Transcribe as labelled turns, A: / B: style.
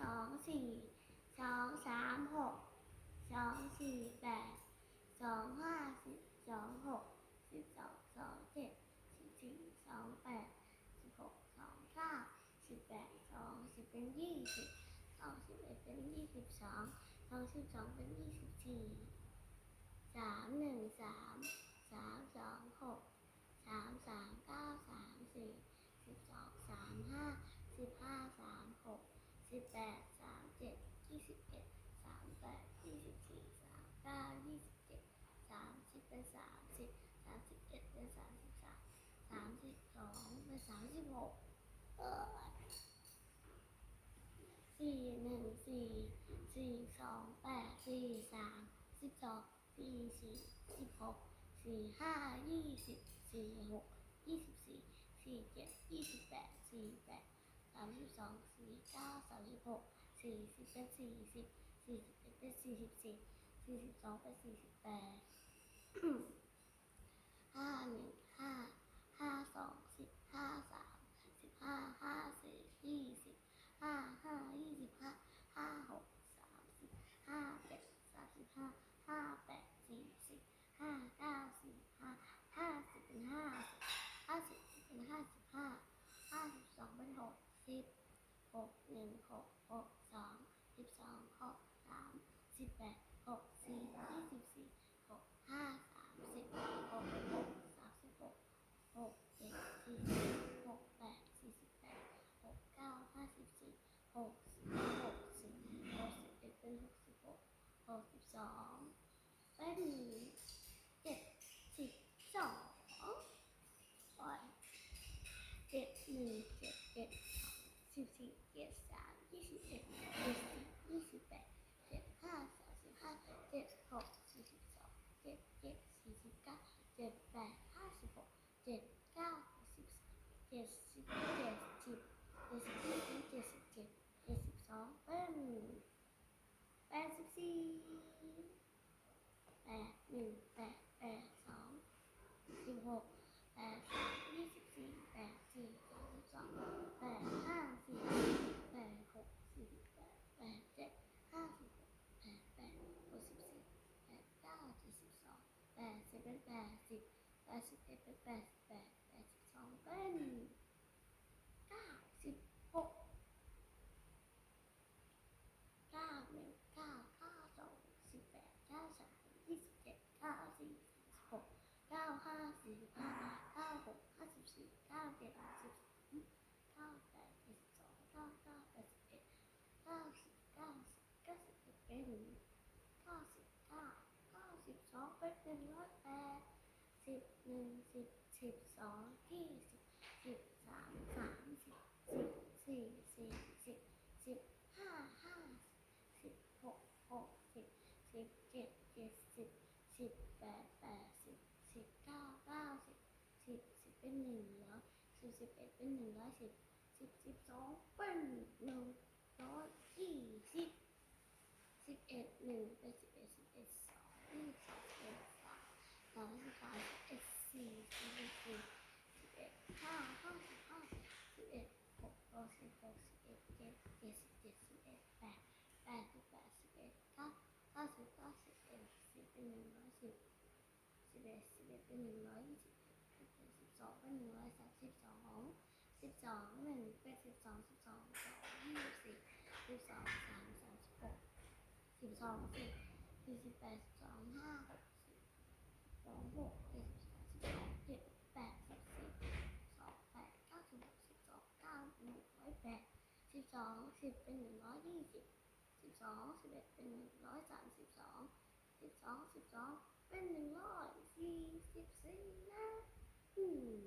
A: สองสี่สองสามหกสองสี่แปดสองห้าสิบสองหกสิบสองสองเจ็ดสิบสี่สองแปดสิบหกสองเก้าสิบแปดสองสิบเป็นยี่สิบสองสิบเอ็ดเป็นยี่สิบสองสองสิบสองเป็นยี่สิบสี่สามหนึ่งสามสามสองหกสามสามเก้าสามสี่สิบสองสามห้าสิบห้า สิบแปดสามเจ็ดยี่สิบเอ็ดสามแปดยี่สิบสี่สามเก้ายี่สิบเจ็ดสามสิบเป็นสามสิบสามสิบเอ็ดเป็นสามสิบสามสามสิบสองเป็นสามสิบหกเออสี่หนึ่งสี่สี่สองแปดสี่สามสิบสองสี่สี่สิบหกสี่ห้ายี่สิบสี่หกยี่สิบสี่สี่เจ็ดยี่สิบแปดสี่แปด สามสิบสองสี่เก้าสามสิบหกสี่สิบเป็นสี่สิบสี่สิบเอ็ดเป็นสี่สิบสี่สี่สิบสองเป็นสี่สิบแปด ห้าหนึ่งห้าห้าสองสิบห้าสามสิบห้าห้าสี่ยี่สิบห้าห้ายี่สิบห้าห้าหกสามสิบห้าเจ็ดสามสิบห้าห้าแปดสี่สิบห้าเก้าสี่ห้าห้าสิบเป็นห้าสิบห้าสิบเป็นห้าสิบห้าห้าสิบสองเป็นหกสิบหกหนึ่งหกหกสองสิบสองหกสามสิบแปดหกสี่ยี่สิบสี่หกห้าสามสิบหกหกสามสิบหกหกเจ็ดสี่สิบหกแปดสี่สิบแปดหกเก้าห้าสิบสี่หกสิบหกสิบหกสิบเอ็ดเป็นหกสิบหกหกสิบสอง เป็นเจ็ดสิบสองโอ้ยเจ็ดหนึ่งเจ็ดเจ็ดสองสิบสี่เจ็ดสามยี่สิบเอ็ดเจ็ดสิบยี่สิบแปดเจ็ดห้าสามสิบห้าเจ็ดหกสี่สิบสองเจ็ดเจ็ดสี่สิบเก้าเจ็ดแปดห้าสิบหกเจ็ดเก้าสิบสามเจ็ดสิบเจ็ดสิบเจ็ดสิบเอ็ดเจ็ดสิบเจ็ดเจ็ดสิบสองเป็นแปดสิบสี่ หนึ่งแปดแปดสองสิบหกแปดสามยี่สิบสี่แปดสี่สามสิบสองแปดห้าสี่แปดหกสี่แปดแปดเจ็ดห้าสิบหกแปดแปดหกสิบสี่แปดเก้าเจ็ดสิบสองแปดสิบเป็นแปดสิบแปดสิบเอ็ดเป็นแปดสิบแปดแปดสิบสองเป็นเก้าสิบหกเก้าหนึ่งเก้าเก้าสองสิบแปดเก้าสามยี่สิบเจ็ดเก้าสี่สิบหกเก้าห้า สี่ห้าเก้าหกห้าสิบสี่เก้าเจ็ดสิบสองเก้าแปดสิบสองเก้าเก้าแปดสิบเอ็ดเก้าสิบเก้าสิบเก้าสิบเอ็ดเป็นเก้าสิบเก้าเก้าสิบสองเป็นหนึ่งร้อยแปดสิบหนึ่งสิบสิบสองยี่สิบสิบสามสามสิบสิบสี่สี่สิบสิบห้าห้าสิบหกหกสิบสิบเจ็ดเจ็ดสิบสิบแปดแปดสิบสิบเก้าเก้าสิบสิบสิบ เป็นหนึ่งร้อยสิบสิบเอ็ดเป็นหนึ่งร้อยสิบสิบสิบสองเป็นหนึ่งร้อยยี่สิบสิบเอ็ดหนึ่งเป็นสิบเอ็ดสิบเอ็ดสองยี่สิบเอ็ดสามสามสิบสามสิบเอ็ดสี่สิบเอ็ดสี่สิบเอ็ดห้าห้าสิบห้าสิบเอ็ดหกหกสิบหกสิบเอ็ดเจ็ดเจ็ดสิบเจ็ดสิบเอ็ดแปดแปดสิบแปดสิบเอ็ดเก้าเก้าสิบเก้าสิบเอ็ดสิบเป็นหนึ่งร้อยสิบสิบเอ็ดสิบเอ็ดเป็นหนึ่งร้อยยี่สิบ สองเป็นหนึ่งร้อยสามสิบสองสิบสองหนึ่งเป็นสิบสองสิบสองสองยี่สิบสี่สิบสองสามสามสิบหกสิบสองสิบสี่สิบแปดสิบสองห้าสิบสองหกเจ็ดสิบสองสิบเจ็ดแปดสิบสิบสองแปดเก้าสิบสิบสองเก้าหนึ่งร้อยแปดสิบสองสิบเป็นหนึ่งร้อยยี่สิบสิบสองสิบเอ็ดเป็นหนึ่งร้อยสามสิบสองสิบสองสิบสองเป็นหนึ่งร้อยสี่สิบสี่นะ 嗯。